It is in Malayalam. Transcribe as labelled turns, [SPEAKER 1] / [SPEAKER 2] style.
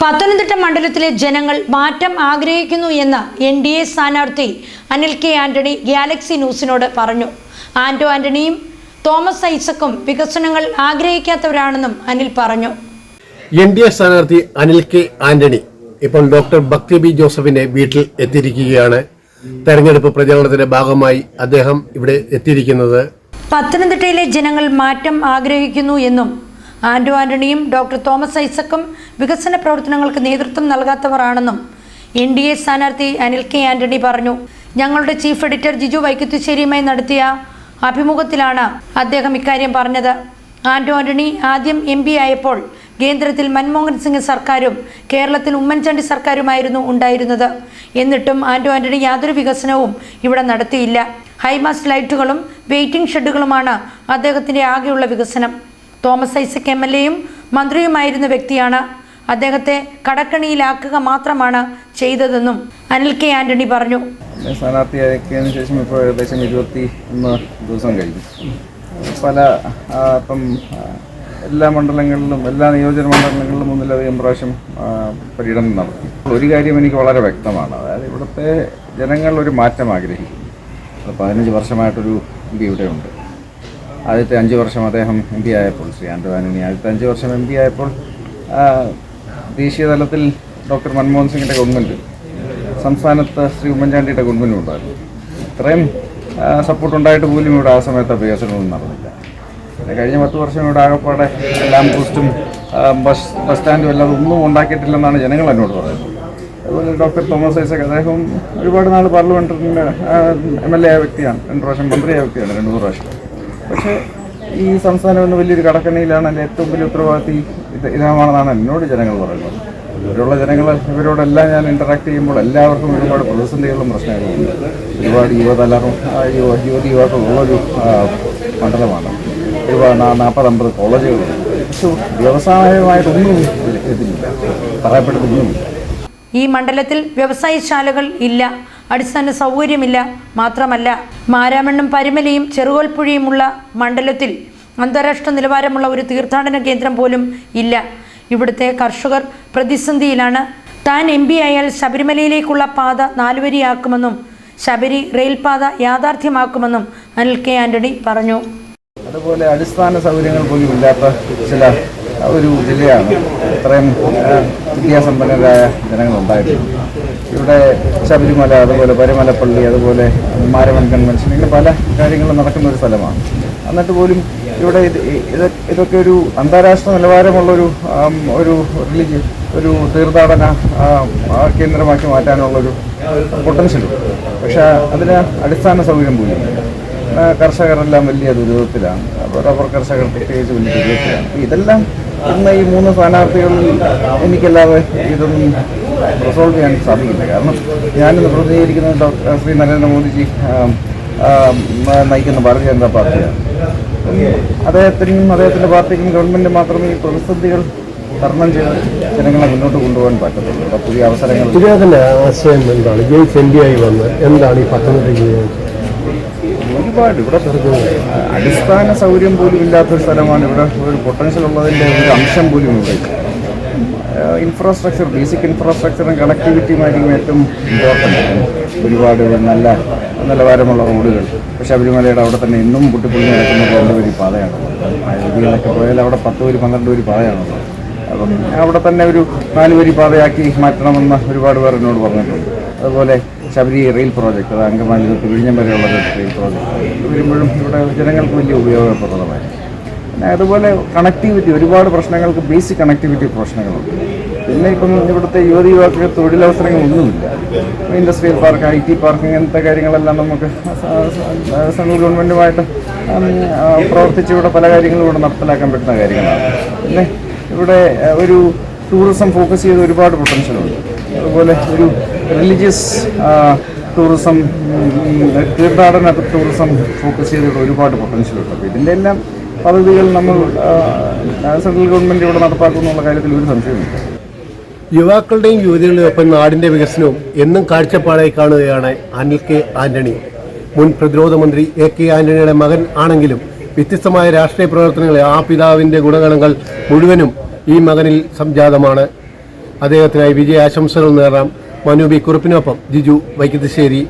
[SPEAKER 1] പത്തനംതിട്ട മണ്ഡലത്തിലെ ജനങ്ങൾ മാറ്റം ആഗ്രഹിക്കുന്നു എന്ന് എൻ ഡി എ സ്ഥാനാർത്ഥി അനിൽ കെ ആന്റണി ഗാലക്സി ന്യൂസിനോട് പറഞ്ഞു. ആന്റോ ആന്റണിയും തോമസ് ഐസക്കും വികസനങ്ങൾ ആഗ്രഹിക്കാത്തവരാണെന്നും അനിൽ പറഞ്ഞു.
[SPEAKER 2] എൻ ഡി എ സ്ഥാനാർത്ഥി അനിൽ കെ ആന്റണി ഇപ്പോൾ ഡോക്ടർ ഭക്തി ബി ജോസഫിന്റെ വീട്ടിൽ എത്തിയിരിക്കുകയാണ്. തെരഞ്ഞെടുപ്പ് പ്രചാരണത്തിന്റെ ഭാഗമായി അദ്ദേഹം ഇവിടെ എത്തിയിരിക്കുന്നത്.
[SPEAKER 1] പത്തനംതിട്ടയിലെ ജനങ്ങൾ മാറ്റം ആഗ്രഹിക്കുന്നു എന്നും ആന്റോ ആന്റണിയും ഡോക്ടർ തോമസ് ഐസക്കും വികസന പ്രവർത്തനങ്ങൾക്ക് നേതൃത്വം നൽകാത്തവരാണെന്നും എൻ ഡി എ സ്ഥാനാർത്ഥി അനിൽ കെ ആന്റണി പറഞ്ഞു. ഞങ്ങളുടെ ചീഫ് എഡിറ്റർ ജിജു വൈക്കത്തുശ്ശേരിയുമായി നടത്തിയ അഭിമുഖത്തിലാണ് അദ്ദേഹം ഇക്കാര്യം പറഞ്ഞത്. ആന്റോ ആന്റണി ആദ്യം എം പി ആയപ്പോൾ കേന്ദ്രത്തിൽ മൻമോഹൻ സിംഗ് സർക്കാരും കേരളത്തിൽ ഉമ്മൻചാണ്ടി സർക്കാരുമായിരുന്നു ഉണ്ടായിരുന്നത്. എന്നിട്ടും ആന്റോ ആന്റണി യാതൊരു വികസനവും ഇവിടെ നടത്തിയില്ല. ഹൈമാസ്റ്റ് ലൈറ്റുകളും വെയിറ്റിംഗ് ഷെഡുകളുമാണ് അദ്ദേഹത്തിന്റെ ആകെയുള്ള വികസനം. തോമസ് ഐസക് എം എൽ എയും മന്ത്രിയുമായിരുന്ന വ്യക്തിയാണ്. അദ്ദേഹത്തെ കടക്കണിയിലാക്കുക മാത്രമാണ് ചെയ്തതെന്നും അനിൽ കെ ആന്റണി പറഞ്ഞു.
[SPEAKER 3] ഞാൻ ശേഷം ഇപ്പോൾ ഏകദേശം ഇരുപത്തി ഒന്ന് ദിവസം കഴിഞ്ഞു. പല ഇപ്പം എല്ലാ മണ്ഡലങ്ങളിലും എല്ലാ നിയോജക മണ്ഡലങ്ങളിലും ഒന്നിലധികം പ്രാവശ്യം പര്യടനം നടത്തി. ഒരു കാര്യം എനിക്ക് വളരെ വ്യക്തമാണ്. അതായത് ഇവിടുത്തെ ജനങ്ങൾ ഒരു മാറ്റം ആഗ്രഹിക്കുന്നു. പതിനഞ്ച് വർഷമായിട്ടൊരു എം ഇവിടെ ഉണ്ട്. ആദ്യത്തെ അഞ്ച് വർഷം അദ്ദേഹം എം പി ആയപ്പോൾ ശ്രീ ആൻഡോ ആന്റണി ആദ്യത്തെ അഞ്ച് വർഷം എം പി ആയപ്പോൾ ദേശീയ തലത്തിൽ ഡോക്ടർ മൻമോഹൻ സിംഗിന്റെ ഗവൺമെന്റ് സംസ്ഥാനത്ത് ശ്രീ ഉമ്മൻചാണ്ടിയുടെ ഗവൺമെന്റ് ഉണ്ടായിരുന്നു. ഇത്രയും സപ്പോർട്ട് ഉണ്ടായിട്ട് പോലും ഇവിടെ ആ സമയത്ത് വികസനമൊന്നും നടന്നില്ല. കഴിഞ്ഞ പത്ത് വർഷം ഇവിടെ ആകപ്പാടെ ലാമ്പ് പോസ്റ്റും ബസ് ബസ് സ്റ്റാൻഡും എല്ലാം ഒന്നും ഉണ്ടാക്കിയിട്ടില്ലെന്നാണ് ജനങ്ങൾ എന്നോട് പറയുന്നത്. അതുപോലെ ഡോക്ടർ തോമസ് ഐസക് അദ്ദേഹം ഒരുപാട് നാൾ പാർലമെന്ററിന്റെ എം എൽ എ ആയ വ്യക്തിയാണ്. രണ്ട് പ്രാവശ്യം മന്ത്രിയായ വ്യക്തിയാണ് രണ്ട് മൂന്ന് പ്രാവശ്യം. പക്ഷേ ഈ സംസ്ഥാനം ഒന്ന് വലിയൊരു കടക്കണിയിലാണ് എന്റെ ഏറ്റവും വലിയ ഉത്തരവാദിത്തി ഇത് ഇതാണെന്നാണ് എന്നോട് ജനങ്ങൾ പറയുന്നത്. ഇവരുള്ള ജനങ്ങൾ ഇവരോടെല്ലാം ഞാൻ ഇന്ററാക്ട് ചെയ്യുമ്പോൾ എല്ലാവർക്കും ഒരുപാട് പ്രതിസന്ധികളും പ്രശ്നങ്ങളും ഉണ്ട് ഒരുപാട് യുവതലറും യുവതി യുവാക്കളുള്ളൊരു മണ്ഡലമാണ്. ഒരുപാട് നാ- നാൽപ്പത് അമ്പത് കോളേജുകളുണ്ട് പക്ഷേ വ്യവസായമായിട്ടൊന്നും ഇതിൽ- പറയപ്പെടുന്നൊന്നുമില്ല.
[SPEAKER 1] ഈ മണ്ഡലത്തിൽ വ്യവസായശാലകൾ ഇല്ല. അടിസ്ഥാന സൗകര്യമില്ല. മാത്രമല്ല മാരാമണ്ണും പരിമലയും ചെറുകോൽപ്പുഴയുമുള്ള മണ്ഡലത്തിൽ അന്താരാഷ്ട്ര നിലവാരമുള്ള ഒരു തീർത്ഥാടന കേന്ദ്രം പോലും ഇല്ല. ഇവിടുത്തെ കർഷകർ പ്രതിസന്ധിയിലാണ്. താൻ എം പി ആയാൽ ശബരിമലയിലേക്കുള്ള പാത നാലുവരിയാക്കുമെന്നും ശബരി റെയിൽപാത യാഥാർത്ഥ്യമാക്കുമെന്നും അനിൽ കെ ആന്റണി പറഞ്ഞു.
[SPEAKER 3] അതുപോലെ അടിസ്ഥാന സൗകര്യങ്ങൾ പോലും ഇല്ലാത്ത ചില ഒരു ജില്ലയാണ്. ഇത്രയും വിദ്യാസമ്പന്നരായ ജനങ്ങളുണ്ടായിട്ടുണ്ട്. ഇവിടെ ശബരിമല അതുപോലെ പരുമലപ്പള്ളി അതുപോലെ മാരവൻ കൺവെൻഷൻ ഇങ്ങനെ പല കാര്യങ്ങളും നടക്കുന്ന ഒരു സ്ഥലമാണ്. എന്നിട്ട് പോലും ഇവിടെ ഇത് ഇത് ഇതൊക്കെ ഒരു അന്താരാഷ്ട്ര നിലവാരമുള്ളൊരു ഒരു റിലീജിയൻ ഒരു തീർത്ഥാടന കേന്ദ്രമാക്കി മാറ്റാനുള്ളൊരു പൊട്ടൻഷ്യലുണ്ട് പക്ഷേ അതിന് അടിസ്ഥാന സൗകര്യം പോലും കർഷകരെല്ലാം വലിയ ദുരിതത്തിലാണ്. റബ്ബർ കർഷകർ പ്രത്യേകിച്ച് വലിയ ദുരിതത്തിലാണ്. ഇതെല്ലാം ഇന്ന് ഈ മൂന്ന് സ്ഥാനാർത്ഥികളിൽ എനിക്കല്ലാതെ ഇതൊന്നും റിസോൾവ് ചെയ്യാൻ സാധിക്കില്ല. കാരണം ഞാനിന്ന് പ്രതിനിധീകരിക്കുന്നത് ഡോക്ടർ ശ്രീ നരേന്ദ്രമോദിജി നയിക്കുന്ന ഭാരതീയ ജനതാ പാർട്ടിയാണ്. അദ്ദേഹത്തിനും അദ്ദേഹത്തിന്റെ പാർട്ടിക്കും ഗവൺമെന്റ് മാത്രമേ ഈ പ്രതിസന്ധികൾ തരണം ചെയ്ത് ജനങ്ങളെ മുന്നോട്ട് കൊണ്ടുപോകാൻ പറ്റത്തുള്ളൂ. പുതിയ അവസരങ്ങൾ
[SPEAKER 2] ആശയം എന്താണ്? ജയിച്ച് എം ആയി വന്ന് എന്താണ് ഈ പത്തനംതിട്ട
[SPEAKER 3] ഒരുപാട് ഇവിടെ അടിസ്ഥാന സൗകര്യം പോലും ഇല്ലാത്ത സ്ഥലമാണ് ഇവിടെ. ഒരു പൊട്ടൻഷ്യൽ ഉള്ളതിന്റെ ഒരു അംശം പോലും ഇവിടെ ഇൻഫ്രാസ്ട്രക്ചർ ബേസിക് ഇൻഫ്രാസ്ട്രക്ചറും കണക്ടിവിറ്റിയുമായിരിക്കും ഏറ്റവും ഇമ്പോർട്ടന്റ് ഒരുപാട് നല്ല നിലവാരമുള്ള റോഡുകൾ. ശബരിമലയുടെ അവിടെ തന്നെ ഇന്നും പൊട്ടിപ്പൊളിഞ്ഞ് നടക്കുന്ന രണ്ടുപേരി പാതയാണ്. രീതികളൊക്കെ പോയാൽ അവിടെ പത്ത് പേര് പന്ത്രണ്ട് പേര് പാതയാണുള്ളത് അപ്പം അവിടെ തന്നെ ഒരു നാല് വരി പാതയാക്കി മാറ്റണമെന്ന് ഒരുപാട് പേർ എന്നോട് പറഞ്ഞിട്ടുണ്ട്. അതുപോലെ ശബരി റെയിൽ പ്രോജക്റ്റ് അത് അങ്കമാലി തൊട്ട് വിഴിഞ്ഞം വരെയുള്ള റെയിൽ പ്രോജക്റ്റ് വരുമ്പോഴും ഇവിടെ ജനങ്ങൾക്ക് വലിയ ഉപയോഗപ്രദമായി പിന്നെ അതുപോലെ കണക്ടിവിറ്റി ഒരുപാട് പ്രശ്നങ്ങൾക്ക് ബേസിക് കണക്ടിവിറ്റി പ്രശ്നങ്ങളുണ്ട്. പിന്നെ ഇപ്പം ഇവിടുത്തെ യുവതി യുവാക്കൾക്ക് തൊഴിലവസരങ്ങളൊന്നുമില്ല. Industrial park I T park ഇങ്ങനത്തെ കാര്യങ്ങളെല്ലാം നമുക്ക് സെൻട്രൽ ഗവൺമെന്റുമായിട്ട് പ്രവർത്തിച്ച് ഇവിടെ പല കാര്യങ്ങളും ഇവിടെ നടപ്പിലാക്കാൻ പറ്റുന്ന കാര്യങ്ങളാണ്. പിന്നെ ഇവിടെ ഒരു ടൂറിസം ഫോക്കസ് ചെയ്ത് ഒരുപാട് പൊട്ടൻഷ്യലുണ്ട് അതുപോലെ ഒരു റിലീജിയസ് ടൂറിസം തീർത്ഥാടന ടൂറിസം ഫോക്കസ് ചെയ്തിട്ട് ഒരുപാട് പൊട്ടൻഷ്യലുണ്ട് അപ്പോൾ ഇതിന്റെ എല്ലാം പദ്ധതികൾ നമ്മൾ സെൻട്രൽ ഗവൺമെന്റ് ഇവിടെ നടപ്പാക്കുന്നുള്ള കാര്യത്തിൽ ഒരു സംശയമില്ല
[SPEAKER 2] യുവാക്കളുടെയും യുവതികളുടെയും ഒപ്പം നാടിന്റെ വികസനവും എന്നും കാഴ്ചപ്പാടായി കാണുകയാണ് അനിൽ കെ ആന്റണി. മുൻ പ്രതിരോധ മന്ത്രി എ കെ ആന്റണിയുടെ മകൻ ആണെങ്കിലും വ്യത്യസ്തമായ രാഷ്ട്രീയ പ്രവർത്തനങ്ങളെ ആ പിതാവിന്റെ ഗുണഗണങ്ങൾ മുഴുവനും ഈ മകനിൽ സംജാതമാണ്. അദ്ദേഹത്തിനായി വിജയ ആശംസകൾ നേറാം മനു ബി കുറുപ്പിനൊപ്പം ജിജു വൈക്കത്തശ്ശേരി